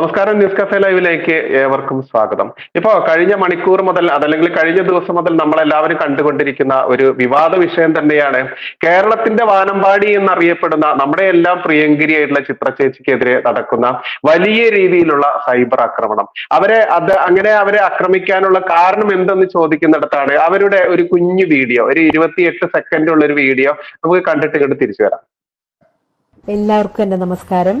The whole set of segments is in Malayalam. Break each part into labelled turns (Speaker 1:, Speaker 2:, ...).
Speaker 1: നമസ്കാരം ന്യൂസ് കഫേ ലൈവിലേക്ക് ഏവർക്കും സ്വാഗതം. ഇപ്പോ കഴിഞ്ഞ മണിക്കൂർ മുതൽ അതല്ലെങ്കിൽ കഴിഞ്ഞ ദിവസം മുതൽ നമ്മളെല്ലാവരും കണ്ടുകൊണ്ടിരിക്കുന്ന ഒരു വിവാദ വിഷയം തന്നെയാണ് കേരളത്തിന്റെ വാനമ്പാടി എന്നറിയപ്പെടുന്ന നമ്മുടെ എല്ലാം പ്രിയങ്കരിയായിട്ടുള്ള ചിത്രചേച്ചിക്കെതിരെ നടക്കുന്ന വലിയ രീതിയിലുള്ള സൈബർ ആക്രമണം. അവരെ അത് അങ്ങനെ അവരെ ആക്രമിക്കാനുള്ള കാരണം എന്തെന്ന് ചോദിക്കുന്നിടത്താണ് അവരുടെ ഒരു കുഞ്ഞു വീഡിയോ ഒരു ഇരുപത്തിയെട്ട് സെക്കൻഡ് ഉള്ള ഒരു വീഡിയോ നമുക്ക് കണ്ടിട്ട് ഇങ്ങോട്ട് തിരിച്ചു വരാം.
Speaker 2: എല്ലാവർക്കും എന്റെ നമസ്കാരം.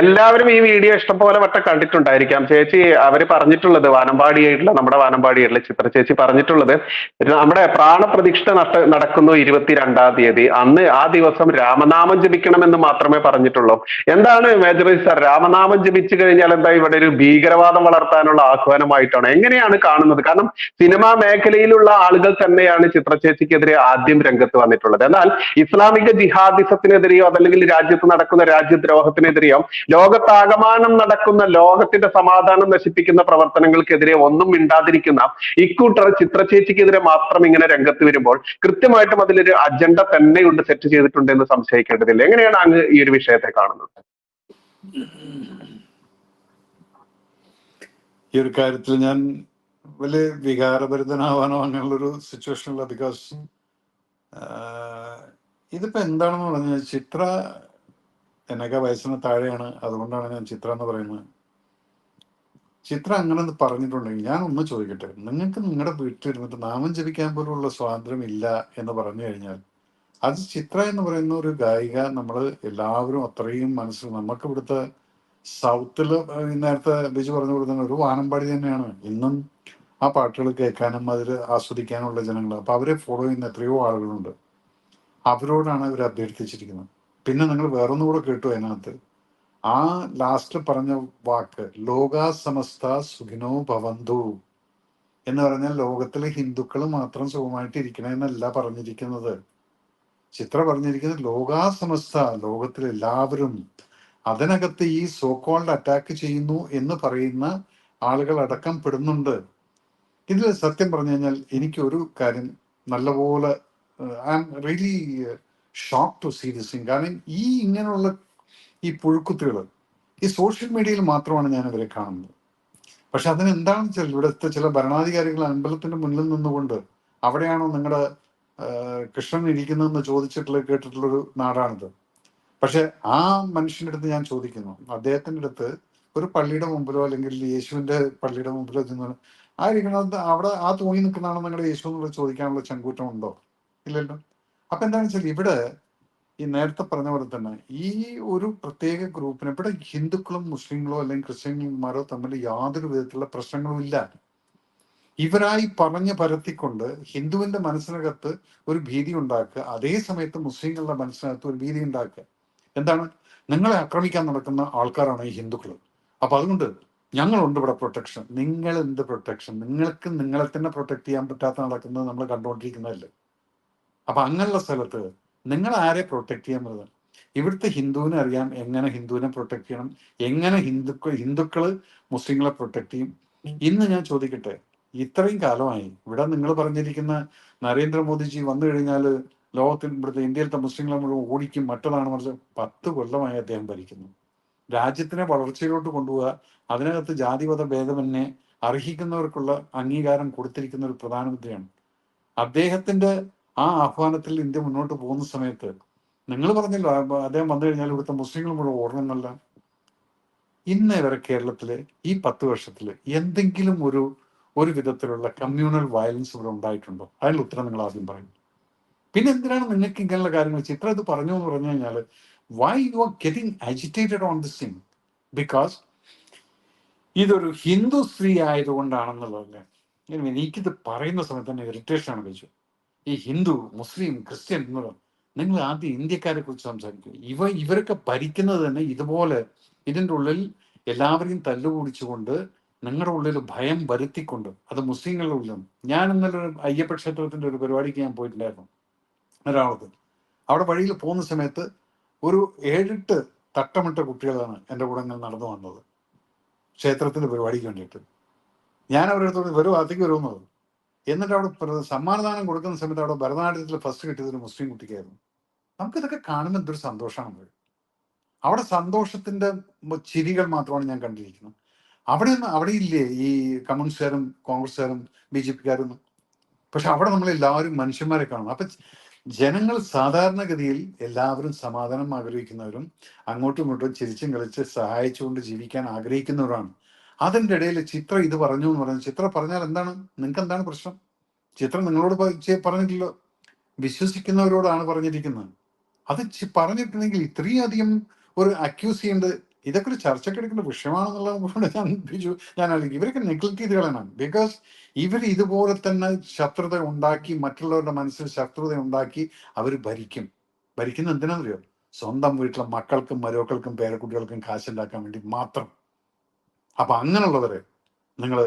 Speaker 1: എല്ലാവരും ഈ വീഡിയോ ഇഷ്ടംപോലെ വട്ടം കണ്ടിട്ടുണ്ടായിരിക്കാം. ചേച്ചി അവർ പറഞ്ഞിട്ടുള്ളത് വാനമ്പാടിയായിട്ടുള്ള നമ്മുടെ വാനമ്പാടിയായിട്ടുള്ള ചിത്ര ചേച്ചി പറഞ്ഞിട്ടുള്ളത് നമ്മുടെ പ്രാണപ്രതിഷ്ഠ നട്ട നടക്കുന്നു ഇരുപത്തിരണ്ടാം തീയതി. അന്ന് ആ ദിവസം രാമനാമം ജപിക്കണമെന്ന് മാത്രമേ പറഞ്ഞിട്ടുള്ളൂ. എന്താണ് മേജർ സാർ? രാമനാമം ജപിച്ചു കഴിഞ്ഞാൽ എന്താ ഇവിടെ ഒരു ഭീകരവാദം വളർത്താനുള്ള ആഹ്വാനമായിട്ടാണ്? എങ്ങനെയാണ് കാണുന്നത്? കാരണം സിനിമാ മേഖലയിലുള്ള ആളുകൾ തന്നെയാണ് ചിത്ര ചേച്ചിക്കെതിരെ ആദ്യം രംഗത്ത് വന്നിട്ടുള്ളത്. എന്നാൽ ഇസ്ലാമിക ജിഹാദിസത്തിനെതിരെയോ അതല്ലെങ്കിൽ രാജ്യത്ത് നടക്കുന്ന രാജ്യദ്രോഹത്തിനെതിരെയോ ലോകത്താകമാനം നടക്കുന്ന ലോകത്തിന്റെ സമാധാനം നശിപ്പിക്കുന്ന പ്രവർത്തനങ്ങൾക്കെതിരെ ഒന്നും മിണ്ടാതിരിക്കുന്ന ഇക്കൂട്ടർ ചിത്രചേച്ചിക്കെതിരെ മാത്രം ഇങ്ങനെ രംഗത്ത് വരുമ്പോൾ കൃത്യമായിട്ടും അതിലൊരു അജണ്ട തന്നെയുണ്ട് സെറ്റ് ചെയ്തിട്ടുണ്ട് എന്ന് സംശയിക്കേണ്ടതില്ല. എങ്ങനെയാണ് അങ്ങ് ഈ ഒരു വിഷയത്തെ കാണുന്നത്?
Speaker 3: ഈ ഒരു കാര്യത്തിൽ ഞാൻ വലിയ വികാരഭരിതനാവാനോ അങ്ങനെയുള്ളൊരു സിറ്റുവേഷനില്ല ബിക്കോസ് ഇതിപ്പോ എന്താണെന്ന് പറഞ്ഞാൽ ചിത്ര എന്നൊക്കെ വയസ്സിന് താഴെയാണ്. അതുകൊണ്ടാണ് ഞാൻ ചിത്ര എന്ന് പറയുന്നത്. ചിത്ര അങ്ങനെ പറഞ്ഞിട്ടുണ്ടെങ്കിൽ ഞാൻ ഒന്ന് ചോദിക്കട്ടെ. നിങ്ങൾക്ക് നിങ്ങളുടെ വീട്ടിലിരുന്നിട്ട് നാമം ജപിക്കാൻ പോലുള്ള സ്വാതന്ത്ര്യം ഇല്ല എന്ന് പറഞ്ഞു കഴിഞ്ഞാൽ അത് ചിത്ര എന്ന് പറയുന്ന ഒരു ഗായിക നമ്മൾ എല്ലാവരും അത്രയും മനസ്സിൽ നമുക്ക് ഇവിടുത്തെ സൗത്തിൽ നേരത്തെ ബിജു പറഞ്ഞു കൊടുക്കുന്ന ഒരു വാനമ്പാടി തന്നെയാണ്. ഇന്നും ആ പാട്ടുകൾ കേൾക്കാനും അതിൽ ആസ്വദിക്കാനുള്ള ജനങ്ങൾ. അപ്പൊ അവരെ ഫോളോ ചെയ്യുന്ന എത്രയോ ആളുകളുണ്ട്. അവരോടാണ് അവർ അഭ്യർത്ഥിച്ചിരിക്കുന്നത്. പിന്നെ നിങ്ങൾ വേറൊന്നും കൂടെ കേട്ടു അതിനകത്ത്. ആ ലാസ്റ്റ് പറഞ്ഞ വാക്ക് ലോകാ സമസ്ത സുഖിനോ ഭവന്തു. എന്ന് പറഞ്ഞാൽ ലോകത്തിലെ ഹിന്ദുക്കൾ മാത്രം സുഖമായിട്ട് ഇരിക്കണമെന്നല്ല പറഞ്ഞിരിക്കുന്നത്. ചിത്ര പറഞ്ഞിരിക്കുന്നത് ലോകാ സമസ്ത ലോകത്തിലെ എല്ലാവരും അതിനകത്ത് ഈ സോക്കോൾഡ് അറ്റാക്ക് ചെയ്യുന്നു എന്ന് പറയുന്ന ആളുകൾ അടക്കം പെടുന്നുണ്ട്. ഇതിൽ സത്യം പറഞ്ഞു കഴിഞ്ഞാൽ എനിക്കൊരു കാര്യം നല്ലപോലെ I am really shock to see this thing കാരണം ഈ ഇങ്ങനെയുള്ള ഈ പുഴുക്കുത്തുകൾ ഈ സോഷ്യൽ മീഡിയയിൽ മാത്രമാണ് ഞാൻ ഇവരെ കാണുന്നത്. പക്ഷെ അതിന് എന്താണെന്ന് വെച്ചാൽ ഇവിടുത്തെ ചില ഭരണാധികാരികൾ അമ്പലത്തിന്റെ മുന്നിൽ നിന്നുകൊണ്ട് അവിടെയാണോ നിങ്ങളുടെ കൃഷ്ണൻ ഇരിക്കുന്നതെന്ന് ചോദിച്ചിട്ടുള്ള കേട്ടിട്ടുള്ളൊരു നാടാണിത്. പക്ഷെ ആ മനുഷ്യന്റെ അടുത്ത് ഞാൻ ചോദിക്കുന്നു. അദ്ദേഹത്തിന്റെ അടുത്ത് ഒരു പള്ളിയുടെ മുമ്പിലോ അല്ലെങ്കിൽ യേശുവിന്റെ പള്ളിയുടെ മുമ്പിലോ ചെന്ന് ഇരിക്കുന്നത് അവിടെ ആ തൂങ്ങി നിൽക്കുന്നതാണോ നിങ്ങളുടെ യേശു എന്നുള്ളത് ചോദിക്കാനുള്ള ചങ്കൂറ്റം ഉണ്ടോ ഇല്ലല്ലോ. അപ്പൊ എന്താണെന്ന് വെച്ചാൽ ഇവിടെ ഈ നേരത്തെ പറഞ്ഞ പോലെ തന്നെ ഈ ഒരു പ്രത്യേക ഗ്രൂപ്പിന് ഇവിടെ ഹിന്ദുക്കളും മുസ്ലിങ്ങളോ അല്ലെങ്കിൽ ക്രിസ്ത്യന്മാരോ തമ്മിൽ യാതൊരു വിധത്തിലുള്ള പ്രശ്നങ്ങളും ഇല്ല. ഇവരായി പറഞ്ഞു പരത്തിക്കൊണ്ട് ഹിന്ദുവിന്റെ മനസ്സിനകത്ത് ഒരു ഭീതി ഉണ്ടാക്കുക അതേ സമയത്ത് മുസ്ലിങ്ങളുടെ മനസ്സിനകത്ത് ഒരു ഭീതി ഉണ്ടാക്കുക. എന്താണ്? നിങ്ങളെ ആക്രമിക്കാൻ നടക്കുന്ന ആൾക്കാരാണ് ഈ ഹിന്ദുക്കൾ അപ്പൊ അതുകൊണ്ട് ഞങ്ങളുണ്ട് ഇവിടെ പ്രൊട്ടക്ഷൻ നിങ്ങൾ എന്ത് പ്രൊട്ടക്ഷൻ നിങ്ങൾക്ക് നിങ്ങളെ തന്നെ പ്രൊട്ടക്ട് ചെയ്യാൻ പറ്റാത്ത നടക്കുന്നത് നമ്മൾ കണ്ടുകൊണ്ടിരിക്കുന്നതല്ലേ? അപ്പൊ അങ്ങനെയുള്ള സ്ഥലത്ത് നിങ്ങൾ ആരെ പ്രൊട്ടക്ട് ചെയ്യാൻ പറ്റുന്നത് ഇവിടുത്തെ ഹിന്ദുവിനെ അറിയാം എങ്ങനെ ഹിന്ദുവിനെ പ്രൊട്ടക്ട് ചെയ്യണം എങ്ങനെ ഹിന്ദുക്കൾ ഹിന്ദുക്കൾ മുസ്ലിങ്ങളെ പ്രൊട്ടക്ട് ചെയ്യും? ഇന്ന് ഞാൻ ചോദിക്കട്ടെ ഇത്രയും കാലമായി ഇവിടെ നിങ്ങൾ പറഞ്ഞിരിക്കുന്ന നരേന്ദ്രമോദിജി വന്നു കഴിഞ്ഞാൽ ലോകത്തിൽ ഇവിടുത്തെ ഇന്ത്യയിലത്തെ മുസ്ലിങ്ങളെ മുഴുവൻ ഓടിക്കും മറ്റതാണ് മറിച്ച് പത്ത് കൊല്ലമായി അദ്ദേഹം ഭരിക്കുന്നു. രാജ്യത്തിനെ വളർച്ചയിലോട്ട് കൊണ്ടുപോവുക അതിനകത്ത് ജാതിമത ഭേദമെന്നെ അർഹിക്കുന്നവർക്കുള്ള അംഗീകാരം കൊടുത്തിരിക്കുന്ന ഒരു പ്രധാനമന്ത്രിയാണ്. അദ്ദേഹത്തിന്റെ ആ ആഹ്വാനത്തിൽ ഇന്ത്യ മുന്നോട്ട് പോകുന്ന സമയത്ത് നിങ്ങൾ പറഞ്ഞല്ലോ അദ്ദേഹം വന്നു കഴിഞ്ഞാൽ ഇവിടുത്തെ മുസ്ലിങ്ങൾ മുഴുവൻ ഓടണമെന്നല്ല ഇന്ന് വരെ കേരളത്തിൽ ഈ പത്ത് വർഷത്തിൽ എന്തെങ്കിലും ഒരു ഒരു വിധത്തിലുള്ള കമ്മ്യൂണൽ വയലൻസ് ഇവിടെ ഉണ്ടായിട്ടുണ്ടോ? അതിനുള്ള ഉത്തരം നിങ്ങൾ ആദ്യം പറയും. പിന്നെ എന്തിനാണ് നിങ്ങൾക്ക് ഇങ്ങനെയുള്ള കാര്യങ്ങൾ ചിത്ര ഇത് പറഞ്ഞു എന്ന് പറഞ്ഞു കഴിഞ്ഞാൽ why you are getting agitated on this thing because ഇതൊരു ഹിന്ദു സ്ത്രീ ആയതുകൊണ്ടാണെന്നുള്ളതല്ലേ എനിക്കിത് പറയുന്ന സമയത്ത് തന്നെ ഇറിറ്റേഷൻ ആണ് വെച്ചു ഈ ഹിന്ദു മുസ്ലിം ക്രിസ്ത്യൻ എന്നുള്ളത് നിങ്ങൾ ആദ്യം ഇന്ത്യക്കാരെ കുറിച്ച് സംസാരിക്കും ഇവ ഇവരൊക്കെ ഭരിക്കുന്നത് തന്നെ ഇതുപോലെ ഇതിന്റെ ഉള്ളിൽ എല്ലാവരെയും തല്ലുകൂടിച്ചുകൊണ്ട് നിങ്ങളുടെ ഉള്ളിൽ ഭയം വരുത്തിക്കൊണ്ട് അത് മുസ്ലിങ്ങളുടെ ഉള്ളിലും ഞാൻ ഇന്നലെ ഒരു അയ്യപ്പ ക്ഷേത്രത്തിന്റെ ഒരു പരിപാടിക്ക് ഞാൻ പോയിട്ടുണ്ടായിരുന്നു ഒരാൾക്ക് അവിടെ വഴിയിൽ പോകുന്ന സമയത്ത് ഒരു ഏഴെട്ട് തട്ടമിട്ട കുട്ടികളാണ് എന്റെ കൂടെ ഇങ്ങനെ നടന്നു വന്നത് ക്ഷേത്രത്തിന്റെ പരിപാടിക്ക് വേണ്ടിയിട്ട്. ഞാൻ അവരുടെ അടുത്തോട് വരും അതിക്ക് വരുമെന്നത് എന്നിട്ട് അവിടെ സമ്മാനദാനം കൊടുക്കുന്ന സമയത്ത് അവിടെ ഭരതനാട്യത്തിൽ ഫസ്റ്റ് കിട്ടിയത് ഒരു മുസ്ലിം കുട്ടിക്കായിരുന്നു. നമുക്കിതൊക്കെ കാണുമ്പോൾ എന്തൊരു സന്തോഷമാണ് അവിടെ സന്തോഷത്തിന്റെ ചിരികൾ മാത്രമാണ് ഞാൻ കണ്ടിരിക്കുന്നത്. അവിടെ അവിടെ ഇല്ലേ ഈ കമ്മ്യൂണിസ്റ്റുകാരും കോൺഗ്രസ്സുകാരും ബി ജെ പിക്കാരും പക്ഷെ അവിടെ നമ്മൾ എല്ലാവരും മനുഷ്യന്മാരെ കാണും. അപ്പൊ ജനങ്ങൾ സാധാരണഗതിയിൽ എല്ലാവരും സമാധാനം ആഗ്രഹിക്കുന്നവരും അങ്ങോട്ടും ഇങ്ങോട്ടും ചിരിച്ചും കളിച്ച് സഹായിച്ചുകൊണ്ട് ജീവിക്കാൻ ആഗ്രഹിക്കുന്നവരാണ്. അതിന്റെ ഇടയിൽ ചിത്ര ഇത് പറഞ്ഞു എന്ന് പറഞ്ഞു. ചിത്ര പറഞ്ഞാൽ എന്താണ്? നിങ്ങൾക്ക് എന്താണ് പ്രശ്നം? ചിത്രം നിങ്ങളോട് പറഞ്ഞിട്ടില്ലോ. വിശ്വസിക്കുന്നവരോടാണ് പറഞ്ഞിരിക്കുന്നത്. അത് പറഞ്ഞിട്ടുണ്ടെങ്കിൽ ഇത്രയും അധികം ഒരു അക്യൂസ് ചെയ്യേണ്ടത് ഇതൊക്കെ ഒരു ചർച്ചക്കെടുക്കേണ്ട വിഷയമാണെന്നുള്ള ഞാൻ ഞാൻ അല്ലെങ്കിൽ ഇവരൊക്കെ നെഗ്ലക്ട് ചെയ്ത് കളയണം ബിക്കോസ് ഇവർ ഇതുപോലെ തന്നെ ശത്രുത ഉണ്ടാക്കി മറ്റുള്ളവരുടെ മനസ്സിൽ ശത്രുത ഉണ്ടാക്കി അവർ ഭരിക്കും. ഭരിക്കുന്ന എന്തിനാണെന്നറിയോ? സ്വന്തം വീട്ടിലെ മക്കൾക്കും മരുമക്കൾക്കും പേരക്കുട്ടികൾക്കും കാശുണ്ടാക്കാൻ വേണ്ടി മാത്രം. അപ്പൊ അങ്ങനെയുള്ളവരെ നിങ്ങൾ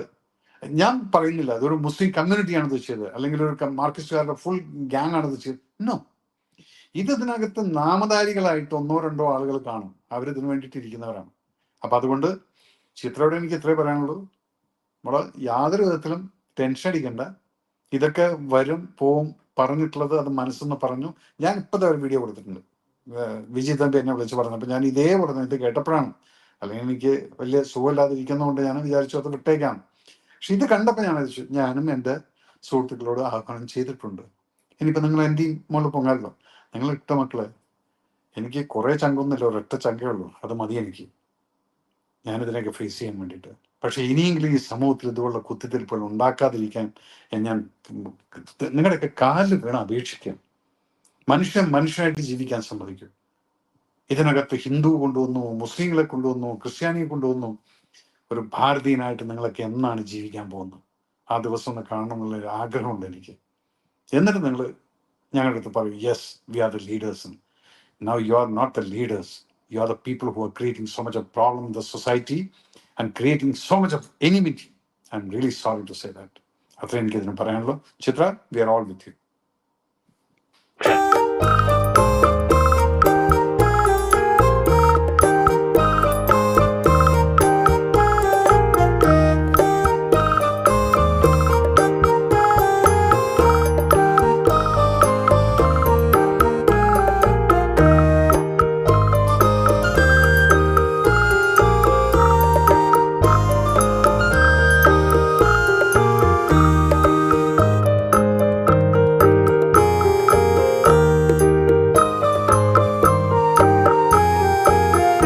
Speaker 3: ഞാൻ പറയുന്നില്ല അതൊരു മുസ്ലിം കമ്മ്യൂണിറ്റിയാണ് ഇത് ചെയ്തത് അല്ലെങ്കിൽ ഒരു മാർക്സിസ്റ്റുകാരുടെ ഫുൾ ഗ്യാങ് ആണ് ഇത് ചെയ്തത് നോ ഇത് ഇതിനകത്ത് നാമധാരികളായിട്ട് ഒന്നോ രണ്ടോ ആളുകൾ കാണും. അവരിതിനു വേണ്ടിയിട്ട് ഇരിക്കുന്നവരാണ്. അപ്പൊ അതുകൊണ്ട് ചിത്രയോടെ എനിക്ക് ഇത്രേ പറയാനുള്ളൂ. നമ്മൾ യാതൊരു വിധത്തിലും ടെൻഷൻ അടിക്കണ്ട. ഇതൊക്കെ വരും പോവും പറഞ്ഞിട്ടുള്ളത് അത് മനസ്സെന്ന് പറഞ്ഞു. ഞാൻ ഇപ്പത്തെ ഒരു വീഡിയോ കൊടുത്തിട്ടുണ്ട്. വിജയ് തമ്പി എന്നെ വിളിച്ച് പറഞ്ഞപ്പോൾ ഞാൻ ഇതേ പറഞ്ഞു ഇത് കേട്ടപ്പോഴാണ് അല്ലെങ്കിൽ എനിക്ക് വലിയ സുഖമില്ലാതിരിക്കുന്നതുകൊണ്ട് ഞാൻ വിചാരിച്ചു അത് വിട്ടേക്കാം. പക്ഷെ ഇത് കണ്ടപ്പോൾ ഞാൻ വിചാരിച്ചു ഞാനും എന്റെ സുഹൃത്തുക്കളോട് ആഹ്വാനം ചെയ്തിട്ടുണ്ട്. ഇനിയിപ്പോൾ നിങ്ങൾ എന്റെയും മോളിൽ പൊങ്ങാലോ നിങ്ങൾ ഇട്ട മക്കളെ എനിക്ക് കുറേ ചങ്കൊന്നുമില്ല ഒരൊറ്റ ചങ്കേ ഉള്ളൂ. അത് മതി എനിക്ക്. ഞാനിതിനൊക്കെ ഫേസ് ചെയ്യാൻ വേണ്ടിയിട്ട്. പക്ഷെ ഇനിയെങ്കിലും ഈ സമൂഹത്തിൽ ഇതുപോലുള്ള കുത്തിത്തിരിപ്പുകൾ ഉണ്ടാക്കാതിരിക്കാൻ ഞാൻ നിങ്ങളുടെയൊക്കെ കാലിൽ വീണ് അപേക്ഷിക്കാം. മനുഷ്യൻ മനുഷ്യനായിട്ട് ജീവിക്കാൻ സമ്മതിക്കും. ഇതിനകത്ത് ഹിന്ദു കൊണ്ടുവന്നു മുസ്ലിങ്ങളെ കൊണ്ടുവന്നു ക്രിസ്ത്യാനിയെ കൊണ്ടുവന്നു. ഒരു ഭാരതീയനായിട്ട് നിങ്ങളൊക്കെ എന്നാണ് ജീവിക്കാൻ പോകുന്നത്? ആ ദിവസം ഒന്ന് കാണണം എന്നുള്ള ഒരു ആഗ്രഹമുണ്ട് എനിക്ക്. എന്നിട്ട് നിങ്ങൾ ഞങ്ങളുടെ അടുത്ത് പറയും yes we are the leaders now you are not the leaders you are the people who are creating so much of problem the society and creating so much of enmity I am really sorry to say that അത്രയും എനിക്ക് ഇതിന് പറയാനുള്ളൂ. Chitra we are all with you